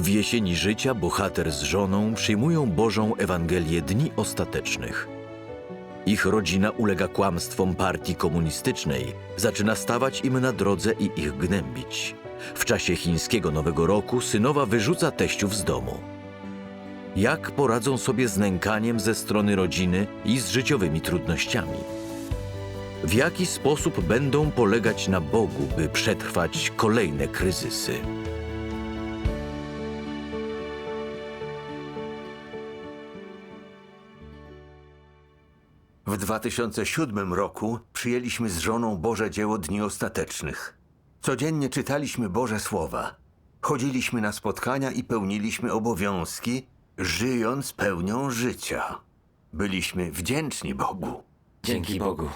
W jesieni życia bohater z żoną przyjmują Bożą Ewangelię dni ostatecznych. Ich rodzina ulega kłamstwom partii komunistycznej, zaczyna stawać im na drodze i ich gnębić. W czasie chińskiego Nowego Roku synowa wyrzuca teściów z domu. Jak poradzą sobie z nękaniem ze strony rodziny i z życiowymi trudnościami? W jaki sposób będą polegać na Bogu, by przetrwać kolejne kryzysy? W 2007 roku przyjęliśmy z żoną Boże dzieło Dni Ostatecznych. Codziennie czytaliśmy Boże Słowa. Chodziliśmy na spotkania i pełniliśmy obowiązki, żyjąc pełnią życia. Byliśmy wdzięczni Bogu. Dzięki Bogu.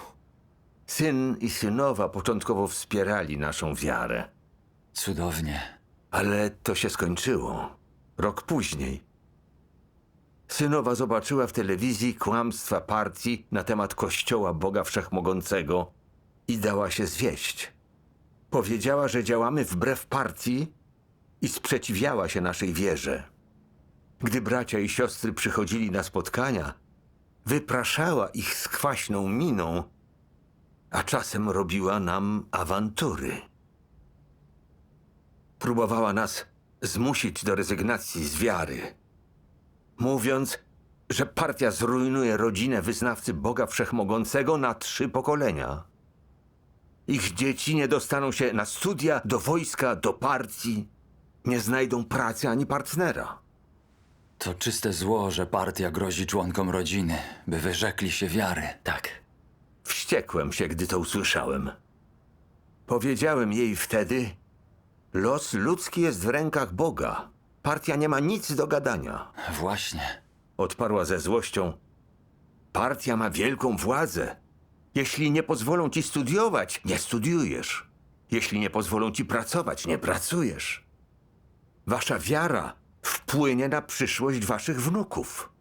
Syn i synowa początkowo wspierali naszą wiarę, Cudownie. ale to się skończyło. Rok później. Synowa zobaczyła w telewizji kłamstwa partii na temat Kościoła Boga Wszechmogącego i dała się zwieść. Powiedziała, że działamy wbrew partii i sprzeciwiała się naszej wierze. Gdy bracia i siostry przychodzili na spotkania, wypraszała ich z kwaśną miną, a czasem robiła nam awantury. Próbowała nas zmusić do rezygnacji z wiary, mówiąc, że partia zrujnuje rodzinę wyznawcy Boga Wszechmogącego na trzy pokolenia. Ich dzieci nie dostaną się na studia, do wojska, do partii, nie znajdą pracy ani partnera. To czyste zło, że partia grozi członkom rodziny, by wyrzekli się wiary. Tak. Wściekłem się, gdy to usłyszałem. Powiedziałem jej wtedy: Los ludzki jest w rękach Boga. Partia nie ma nic do gadania. Właśnie. Odparła ze złością: Partia ma wielką władzę. Jeśli nie pozwolą ci studiować, nie studiujesz. Jeśli nie pozwolą ci pracować, nie pracujesz. Wasza wiara wpłynie na przyszłość waszych wnuków.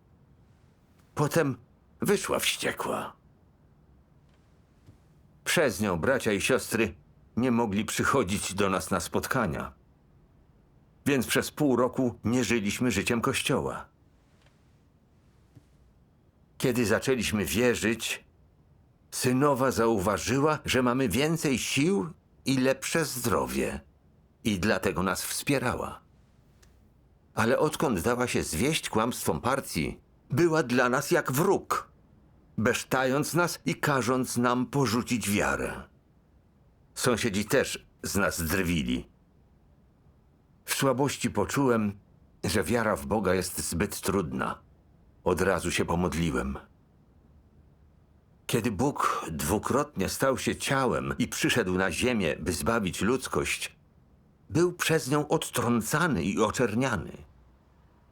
Potem wyszła wściekła. Przez nią bracia i siostry nie mogli przychodzić do nas na spotkania. Więc przez pół roku nie żyliśmy życiem Kościoła. Kiedy zaczęliśmy wierzyć, synowa zauważyła, że mamy więcej sił i lepsze zdrowie, i dlatego nas wspierała. Ale odkąd dała się zwieść kłamstwom partii, była dla nas jak wróg, besztając nas i każąc nam porzucić wiarę. Sąsiedzi też z nas drwili. W słabości poczułem, że wiara w Boga jest zbyt trudna. Od razu się pomodliłem. Kiedy Bóg dwukrotnie stał się ciałem i przyszedł na ziemię, by zbawić ludzkość, był przez nią odtrącany i oczerniany.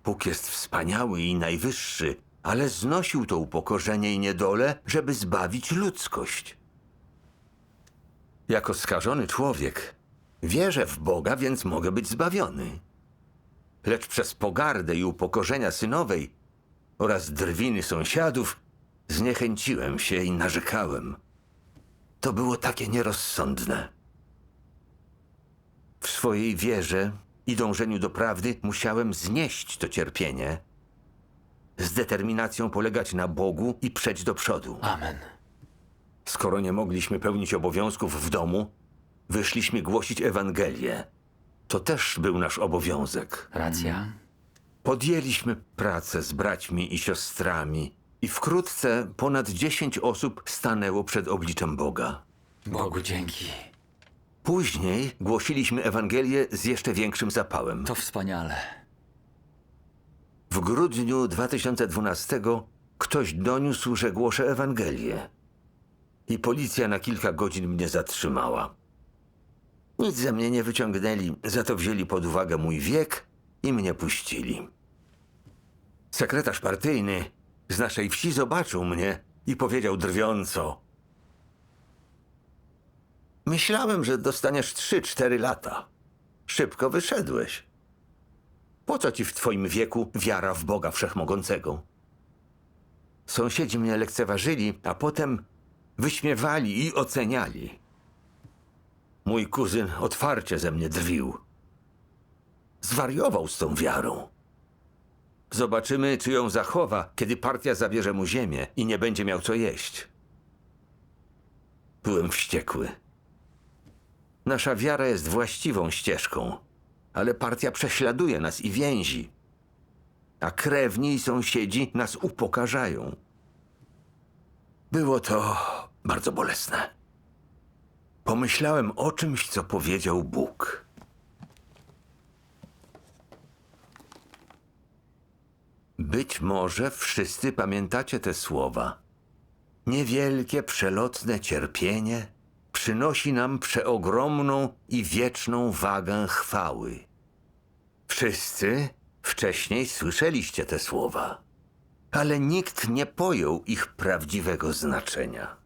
Bóg jest wspaniały i najwyższy, ale znosił to upokorzenie i niedolę, żeby zbawić ludzkość. Jako skażony człowiek wierzę w Boga, więc mogę być zbawiony. Lecz przez pogardę i upokorzenia synowej oraz drwiny sąsiadów zniechęciłem się i narzekałem. To było takie nierozsądne. W swojej wierze i dążeniu do prawdy musiałem znieść to cierpienie, z determinacją polegać na Bogu i przejść do przodu. Amen. Skoro nie mogliśmy pełnić obowiązków w domu, wyszliśmy głosić Ewangelię. To też był nasz obowiązek. Racja? Podjęliśmy pracę z braćmi i siostrami i wkrótce ponad dziesięć osób stanęło przed obliczem Boga. Bogu dzięki. Później głosiliśmy Ewangelię z jeszcze większym zapałem. To wspaniale. W grudniu 2012 ktoś doniósł, że głoszę Ewangelię. I policja na kilka godzin mnie zatrzymała. Nic ze mnie nie wyciągnęli, za to wzięli pod uwagę mój wiek i mnie puścili. Sekretarz partyjny z naszej wsi zobaczył mnie i powiedział drwiąco: Myślałem, że dostaniesz 3-4 lata. Szybko wyszedłeś. Po co ci w twoim wieku wiara w Boga Wszechmogącego? Sąsiedzi mnie lekceważyli, a potem wyśmiewali i oceniali. Mój kuzyn otwarcie ze mnie drwił. zwariował z tą wiarą. Zobaczymy, czy ją zachowa, kiedy partia zabierze mu ziemię i nie będzie miał co jeść. Byłem wściekły. Nasza wiara jest właściwą ścieżką, ale partia prześladuje nas i więzi, a krewni i sąsiedzi nas upokarzają. Było to bardzo bolesne. Pomyślałem o czymś, co powiedział Bóg. Być może wszyscy pamiętacie te słowa. Niewielkie, przelotne cierpienie przynosi nam przeogromną i wieczną wagę chwały. Wszyscy wcześniej słyszeliście te słowa, ale nikt nie pojął ich prawdziwego znaczenia.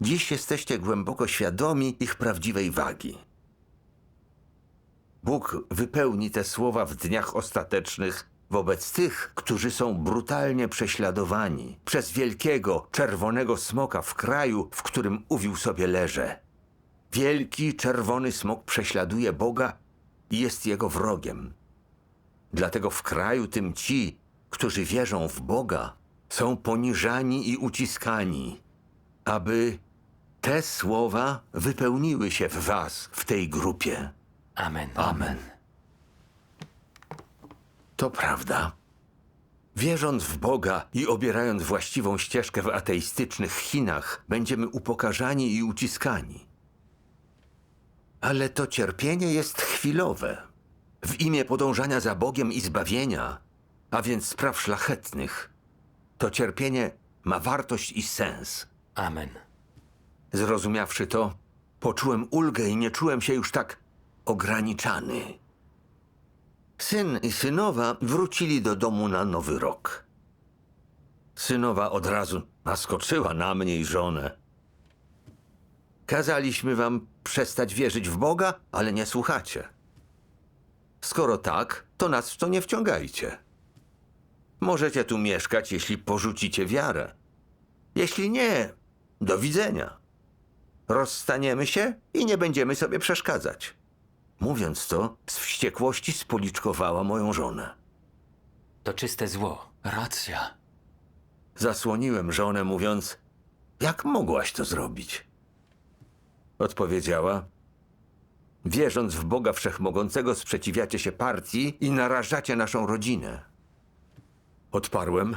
Dziś jesteście głęboko świadomi ich prawdziwej wagi. Bóg wypełni te słowa w dniach ostatecznych wobec tych, którzy są brutalnie prześladowani przez wielkiego, czerwonego smoka w kraju, w którym uwił sobie leże. Wielki, czerwony smok prześladuje Boga i jest jego wrogiem. Dlatego w kraju tym ci, którzy wierzą w Boga, są poniżani i uciskani, aby te słowa wypełniły się w was, w tej grupie. Amen. Amen. To prawda. Wierząc w Boga i obierając właściwą ścieżkę w ateistycznych Chinach, będziemy upokarzani i uciskani. Ale to cierpienie jest chwilowe. W imię podążania za Bogiem i zbawienia, a więc spraw szlachetnych, to cierpienie ma wartość i sens. Amen. Zrozumiawszy to, poczułem ulgę i nie czułem się już tak ograniczany. Syn i synowa wrócili do domu na nowy rok. Synowa od razu naskoczyła na mnie i żonę. Kazaliśmy wam przestać wierzyć w Boga, ale nie słuchacie. Skoro tak, to nas w to nie wciągajcie. Możecie tu mieszkać, jeśli porzucicie wiarę. Jeśli nie, do widzenia. Rozstaniemy się i nie będziemy sobie przeszkadzać. Mówiąc to, z wściekłości spoliczkowała moją żonę. To czyste zło. Racja. Zasłoniłem żonę, mówiąc: Jak mogłaś to zrobić? Odpowiedziała: Wierząc w Boga Wszechmogącego, sprzeciwiacie się partii i narażacie naszą rodzinę. Odparłem: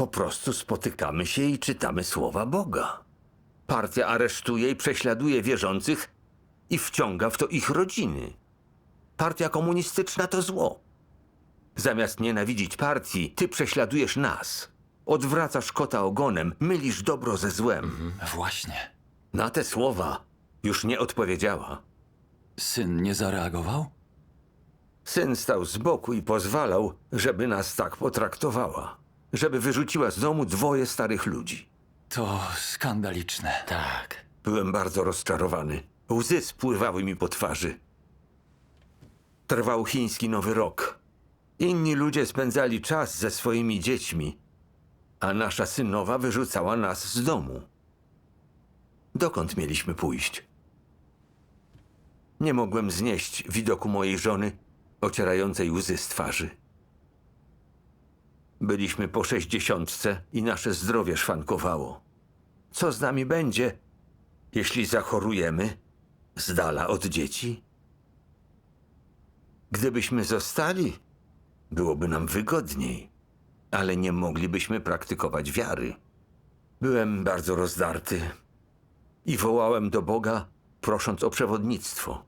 Po prostu spotykamy się i czytamy słowa Boga. Partia aresztuje i prześladuje wierzących i wciąga w to ich rodziny. Partia komunistyczna to zło. Zamiast nienawidzić partii, ty prześladujesz nas. Odwracasz kota ogonem, mylisz dobro ze złem. Właśnie. Na te słowa już nie odpowiedziała. Syn nie zareagował? Syn stał z boku i pozwalał, żeby nas tak potraktowała. Żeby wyrzuciła z domu dwoje starych ludzi. To skandaliczne. Tak. Byłem bardzo rozczarowany. Łzy spływały mi po twarzy. Trwał chiński nowy rok. Inni ludzie spędzali czas ze swoimi dziećmi, a nasza synowa wyrzucała nas z domu. Dokąd mieliśmy pójść? Nie mogłem znieść widoku mojej żony, ocierającej łzy z twarzy. Byliśmy po sześćdziesiątce i nasze zdrowie szwankowało. Co z nami będzie, jeśli zachorujemy z dala od dzieci? Gdybyśmy zostali, byłoby nam wygodniej, ale nie moglibyśmy praktykować wiary. Byłem bardzo rozdarty i wołałem do Boga, prosząc o przewodnictwo.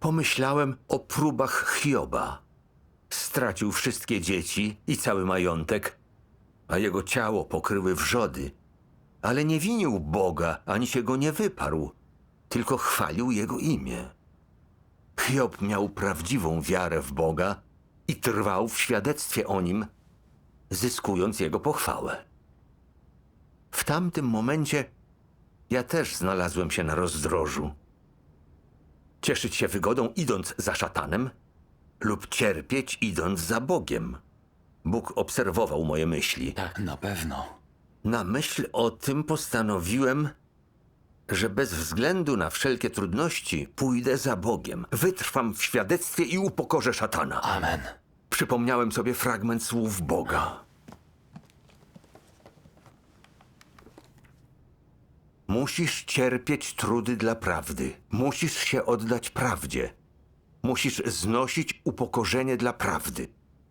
Pomyślałem o próbach Hioba. Stracił wszystkie dzieci i cały majątek, a jego ciało pokryły wrzody. Ale nie winił Boga, ani się go nie wyparł, tylko chwalił jego imię. Hiob miał prawdziwą wiarę w Boga i trwał w świadectwie o nim, zyskując jego pochwałę. W tamtym momencie ja też znalazłem się na rozdrożu. Cieszyć się wygodą idąc za szatanem lub cierpieć idąc za Bogiem. Bóg obserwował moje myśli. Tak. Na pewno. Na myśl o tym postanowiłem że bez względu na wszelkie trudności pójdę za Bogiem, wytrwam w świadectwie i upokorzę szatana. Amen. Przypomniałem sobie fragment słów Boga. Musisz cierpieć trudy dla prawdy. Musisz się oddać prawdzie. Musisz znosić upokorzenie dla prawdy.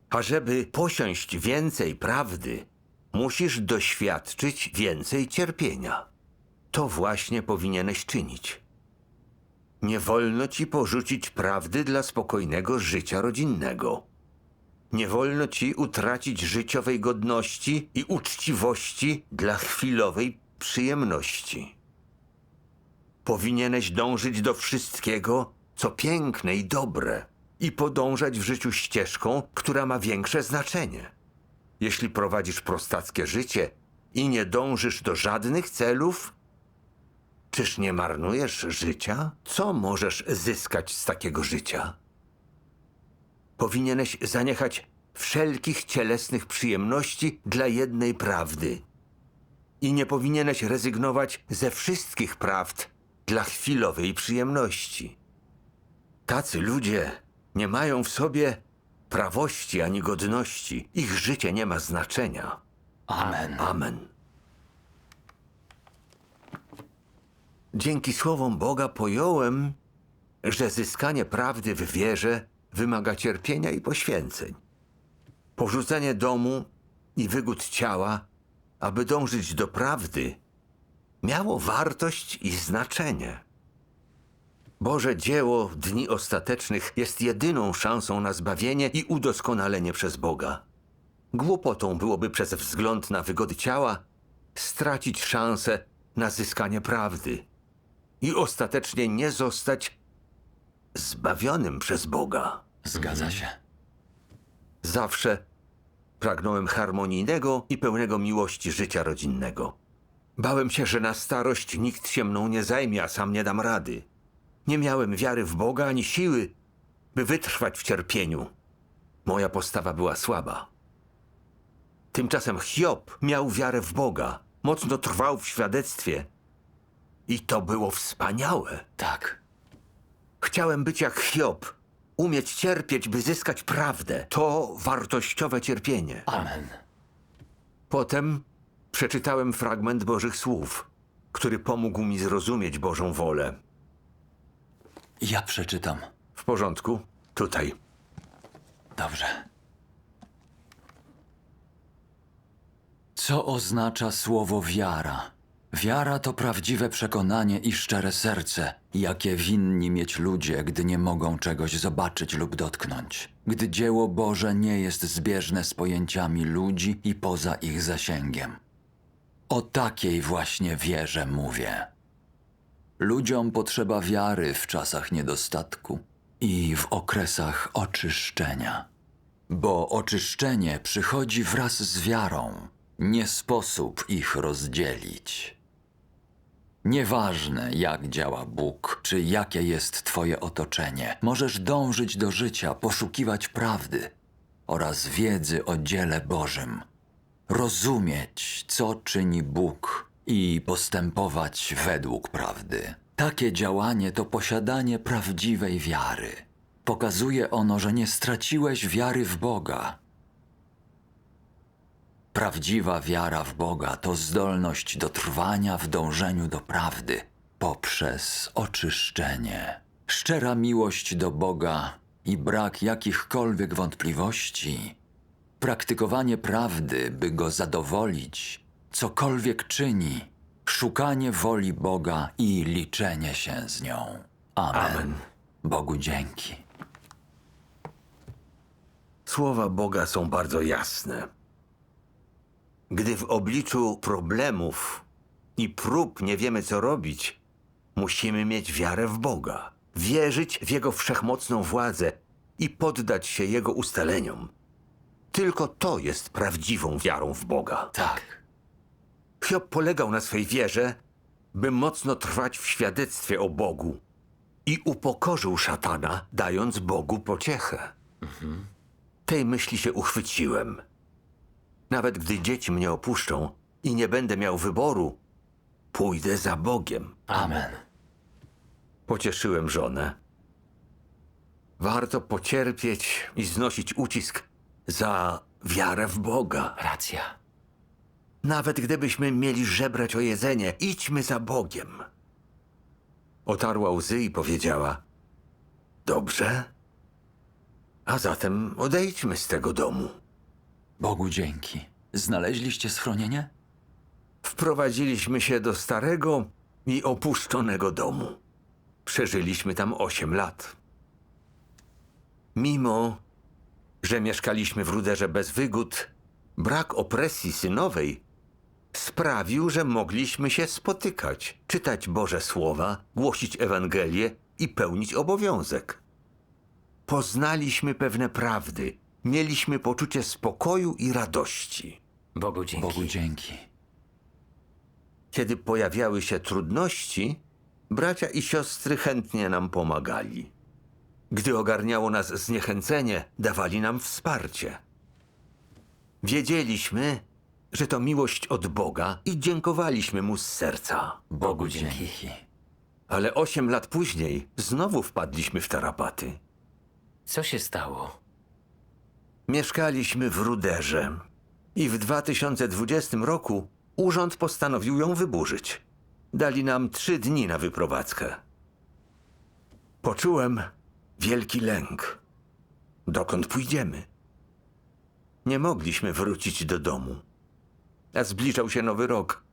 A żeby posiąść więcej prawdy, musisz doświadczyć więcej cierpienia. To właśnie powinieneś czynić. Nie wolno ci porzucić prawdy dla spokojnego życia rodzinnego. Nie wolno ci utracić życiowej godności i uczciwości dla chwilowej przyjemności. Powinieneś dążyć do wszystkiego, co piękne i dobre, i podążać w życiu ścieżką, która ma większe znaczenie. Jeśli prowadzisz prostackie życie i nie dążysz do żadnych celów, czyż nie marnujesz życia? Co możesz zyskać z takiego życia? Powinieneś zaniechać wszelkich cielesnych przyjemności dla jednej prawdy. I nie powinieneś rezygnować ze wszystkich prawd dla chwilowej przyjemności. Tacy ludzie nie mają w sobie prawości ani godności. Ich życie nie ma znaczenia. Amen. Amen. Dzięki słowom Boga pojąłem, że zyskanie prawdy w wierze wymaga cierpienia i poświęceń. Porzucenie domu i wygód ciała, aby dążyć do prawdy, miało wartość i znaczenie. Boże dzieło dni ostatecznych jest jedyną szansą na zbawienie i udoskonalenie przez Boga. Głupotą byłoby przez wzgląd na wygody ciała stracić szansę na zyskanie prawdy i ostatecznie nie zostać zbawionym przez Boga. Zgadza się. Zawsze pragnąłem harmonijnego i pełnego miłości życia rodzinnego. Bałem się, że na starość nikt się mną nie zajmie, a sam nie dam rady. Nie miałem wiary w Boga ani siły, by wytrwać w cierpieniu. Moja postawa była słaba. Tymczasem Hiob miał wiarę w Boga, mocno trwał w świadectwie. I to było wspaniałe. Tak. Chciałem być jak Hiob, umieć cierpieć, by zyskać prawdę. To wartościowe cierpienie. Amen. Potem przeczytałem fragment Bożych Słów, który pomógł mi zrozumieć Bożą wolę. Ja przeczytam. W porządku? Tutaj. Dobrze. Co oznacza słowo wiara? Wiara to prawdziwe przekonanie i szczere serce, jakie winni mieć ludzie, gdy nie mogą czegoś zobaczyć lub dotknąć. Gdy dzieło Boże nie jest zbieżne z pojęciami ludzi i poza ich zasięgiem. O takiej właśnie wierze mówię. Ludziom potrzeba wiary w czasach niedostatku i w okresach oczyszczenia. Bo oczyszczenie przychodzi wraz z wiarą. Nie sposób ich rozdzielić. Nieważne, jak działa Bóg, czy jakie jest Twoje otoczenie, możesz dążyć do życia, poszukiwać prawdy oraz wiedzy o dziele Bożym, rozumieć, co czyni Bóg i postępować według prawdy. Takie działanie to posiadanie prawdziwej wiary. Pokazuje ono, że nie straciłeś wiary w Boga. Prawdziwa wiara w Boga to zdolność do trwania w dążeniu do prawdy poprzez oczyszczenie. Szczera miłość do Boga i brak jakichkolwiek wątpliwości, praktykowanie prawdy, by go zadowolić, cokolwiek czyni, szukanie woli Boga i liczenie się z nią. Amen. Amen. Bogu dzięki. Słowa Boga są bardzo jasne. Gdy w obliczu problemów i prób nie wiemy, co robić, musimy mieć wiarę w Boga, wierzyć w Jego wszechmocną władzę i poddać się Jego ustaleniom. Tylko to jest prawdziwą wiarą w Boga. Tak. Hiob polegał na swej wierze, by mocno trwać w świadectwie o Bogu i upokorzył szatana, dając Bogu pociechę. Tej myśli się uchwyciłem. Nawet gdy dzieci mnie opuszczą i nie będę miał wyboru, pójdę za Bogiem. Amen. Pocieszyłem żonę. Warto pocierpieć i znosić ucisk za wiarę w Boga. Racja. Nawet gdybyśmy mieli żebrać o jedzenie, idźmy za Bogiem. Otarła łzy i powiedziała: Dobrze. A zatem odejdźmy z tego domu. Bogu dzięki. Znaleźliście schronienie? Wprowadziliśmy się do starego i opuszczonego domu. Przeżyliśmy tam osiem lat. Mimo, że mieszkaliśmy w ruderze bez wygód, brak opresji synowej sprawił, że mogliśmy się spotykać, czytać Boże Słowa, głosić Ewangelię i pełnić obowiązek. Poznaliśmy pewne prawdy, mieliśmy poczucie spokoju i radości. Bogu dzięki. Bogu dzięki. Kiedy pojawiały się trudności, bracia i siostry chętnie nam pomagali. Gdy ogarniało nas zniechęcenie, dawali nam wsparcie. Wiedzieliśmy, że to miłość od Boga i dziękowaliśmy mu z serca. Bogu dzięki. Ale osiem lat później znowu wpadliśmy w tarapaty. Co się stało? Mieszkaliśmy w Ruderze i w 2020 roku urząd postanowił ją wyburzyć. Dali nam trzy dni na wyprowadzkę. Poczułem wielki lęk. Dokąd pójdziemy? Nie mogliśmy wrócić do domu. A zbliżał się nowy rok,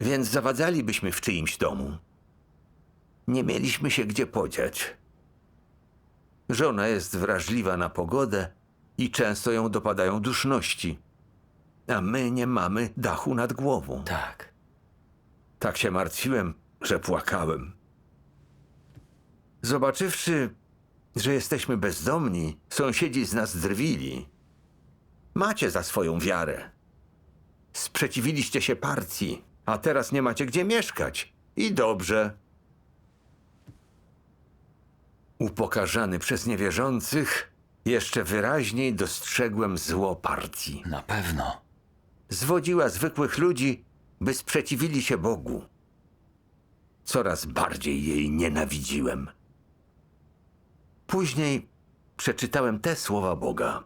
więc zawadzalibyśmy w czyimś domu. Nie mieliśmy się gdzie podziać. Żona jest wrażliwa na pogodę i często ją dopadają duszności. A my nie mamy dachu nad głową. Tak. Tak się martwiłem, że płakałem. Zobaczywszy, że jesteśmy bezdomni, sąsiedzi z nas drwili. Macie za swoją wiarę. Sprzeciwiliście się partii, a teraz nie macie gdzie mieszkać. I dobrze. Upokarzany przez niewierzących, jeszcze wyraźniej dostrzegłem zło partii. Na pewno. Zwodziła zwykłych ludzi, by sprzeciwili się Bogu. Coraz bardziej jej nienawidziłem. Później przeczytałem te słowa Boga.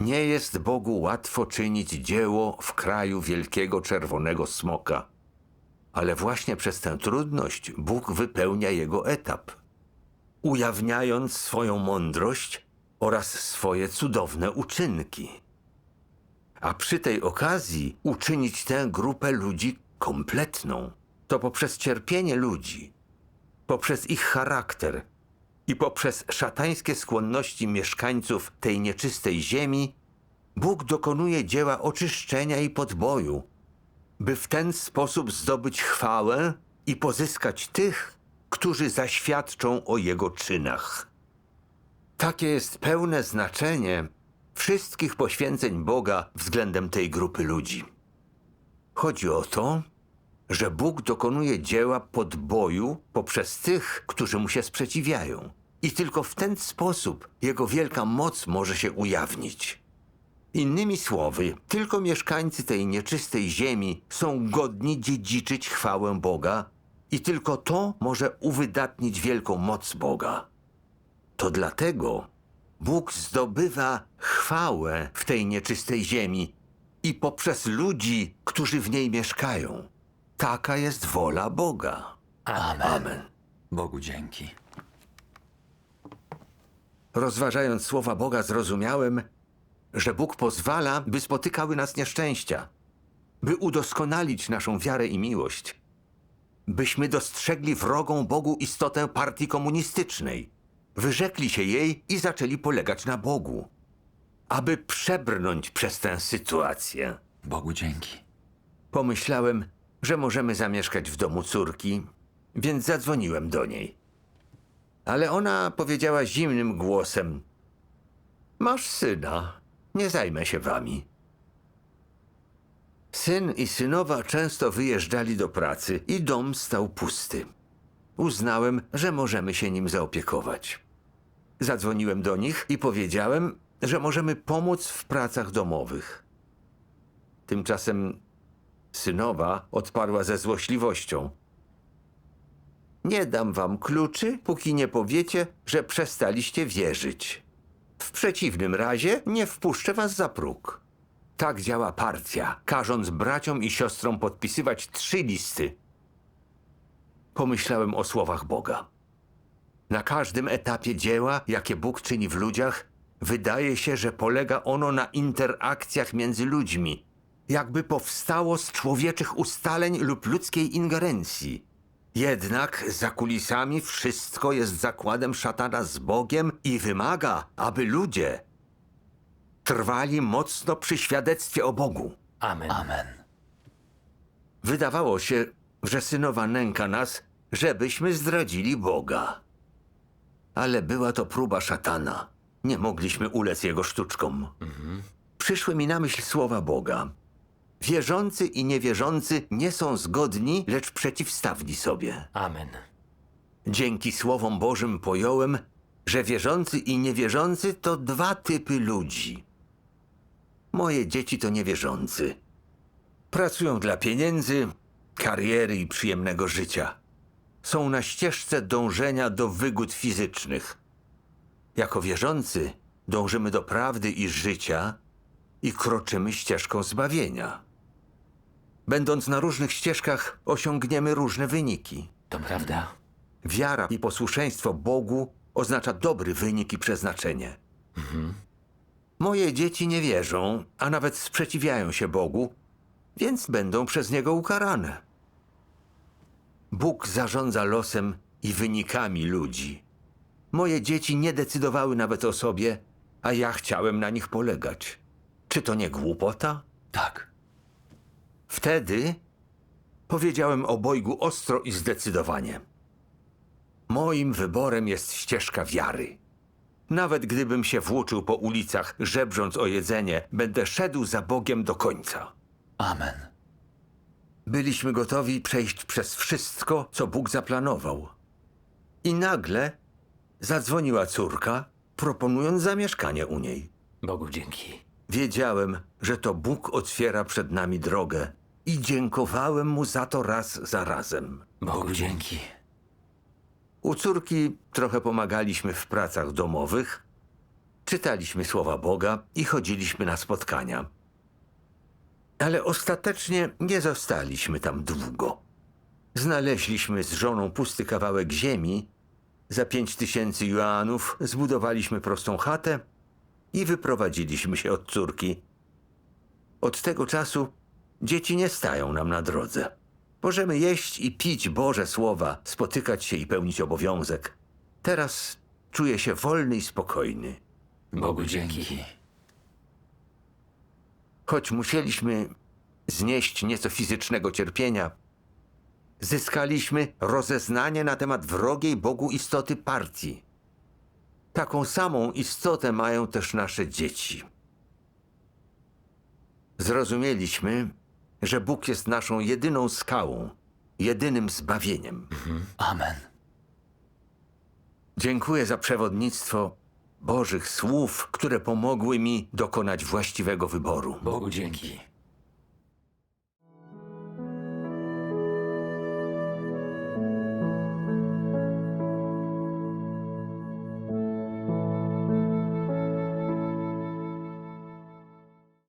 Nie jest Bogu łatwo czynić dzieło w kraju wielkiego czerwonego smoka, ale właśnie przez tę trudność Bóg wypełnia jego etap ujawniając swoją mądrość oraz swoje cudowne uczynki. A przy tej okazji uczynić tę grupę ludzi kompletną. To poprzez cierpienie ludzi, poprzez ich charakter i poprzez szatańskie skłonności mieszkańców tej nieczystej ziemi, Bóg dokonuje dzieła oczyszczenia i podboju, by w ten sposób zdobyć chwałę i pozyskać tych, którzy zaświadczą o Jego czynach. Takie jest pełne znaczenie wszystkich poświęceń Boga względem tej grupy ludzi. Chodzi o to, że Bóg dokonuje dzieła podboju poprzez tych, którzy mu się sprzeciwiają. I tylko w ten sposób Jego wielka moc może się ujawnić. Innymi słowy, tylko mieszkańcy tej nieczystej ziemi są godni dziedziczyć chwałę Boga i tylko to może uwydatnić wielką moc Boga. To dlatego Bóg zdobywa chwałę w tej nieczystej ziemi i poprzez ludzi, którzy w niej mieszkają. Taka jest wola Boga. Amen. Amen. Bogu dzięki. Rozważając słowa Boga, zrozumiałem, że Bóg pozwala, by spotykały nas nieszczęścia, by udoskonalić naszą wiarę i miłość, byśmy dostrzegli wrogą Bogu istotę partii komunistycznej, wyrzekli się jej i zaczęli polegać na Bogu, aby przebrnąć przez tę sytuację. Bogu dzięki. Pomyślałem, że możemy zamieszkać w domu córki, więc zadzwoniłem do niej. Ale ona powiedziała zimnym głosem: Masz syna, nie zajmę się wami. Syn i synowa często wyjeżdżali do pracy i dom stał pusty. Uznałem, że możemy się nim zaopiekować. Zadzwoniłem do nich i powiedziałem, że możemy pomóc w pracach domowych. Tymczasem synowa odparła ze złośliwością. Nie dam wam kluczy, póki nie powiecie, że przestaliście wierzyć. W przeciwnym razie nie wpuszczę was za próg. Tak działa partia, każąc braciom i siostrom podpisywać trzy listy. Pomyślałem o słowach Boga. Na każdym etapie dzieła, jakie Bóg czyni w ludziach, wydaje się, że polega ono na interakcjach między ludźmi, jakby powstało z człowieczych ustaleń lub ludzkiej ingerencji. Jednak za kulisami wszystko jest zakładem szatana z Bogiem i wymaga, aby ludzie trwali mocno przy świadectwie o Bogu. Amen. Amen. Wydawało się, że synowa nęka nas, żebyśmy zdradzili Boga. Ale była to próba szatana. Nie mogliśmy ulec jego sztuczkom. Przyszły mi na myśl słowa Boga. Wierzący i niewierzący nie są zgodni, lecz przeciwstawni sobie. Amen. Dzięki słowom Bożym pojąłem, że wierzący i niewierzący to dwa typy ludzi. Moje dzieci to niewierzący. Pracują dla pieniędzy, kariery i przyjemnego życia. Są na ścieżce dążenia do wygód fizycznych. Jako wierzący dążymy do prawdy i życia i kroczymy ścieżką zbawienia. Będąc na różnych ścieżkach, osiągniemy różne wyniki. To prawda. Wiara i posłuszeństwo Bogu oznacza dobry wynik i przeznaczenie. Moje dzieci nie wierzą, a nawet sprzeciwiają się Bogu, więc będą przez niego ukarane. Bóg zarządza losem i wynikami ludzi. Moje dzieci nie decydowały nawet o sobie, a ja chciałem na nich polegać. Czy to nie głupota? Tak. Wtedy powiedziałem obojgu ostro i zdecydowanie. Moim wyborem jest ścieżka wiary. Nawet gdybym się włóczył po ulicach, żebrząc o jedzenie, będę szedł za Bogiem do końca. Amen. Byliśmy gotowi przejść przez wszystko, co Bóg zaplanował. I nagle zadzwoniła córka, proponując zamieszkanie u niej. Bogu dzięki. Wiedziałem, że to Bóg otwiera przed nami drogę i dziękowałem mu za to raz za razem. Bogu dzięki. U córki trochę pomagaliśmy w pracach domowych, czytaliśmy słowa Boga i chodziliśmy na spotkania. Ale ostatecznie nie zostaliśmy tam długo. Znaleźliśmy z żoną pusty kawałek ziemi. Za pięć tysięcy juanów zbudowaliśmy prostą chatę i wyprowadziliśmy się od córki. Od tego czasu dzieci nie stają nam na drodze. Możemy jeść i pić Boże słowa, spotykać się i pełnić obowiązek. Teraz czuję się wolny i spokojny. Bogu dzięki. Choć musieliśmy znieść nieco fizycznego cierpienia, zyskaliśmy rozeznanie na temat wrogiej Bogu istoty partii. Taką samą istotę mają też nasze dzieci. Zrozumieliśmy, że Bóg jest naszą jedyną skałą, jedynym zbawieniem. Amen. Dziękuję za przewodnictwo Bożych słów, które pomogły mi dokonać właściwego wyboru. Bogu dzięki.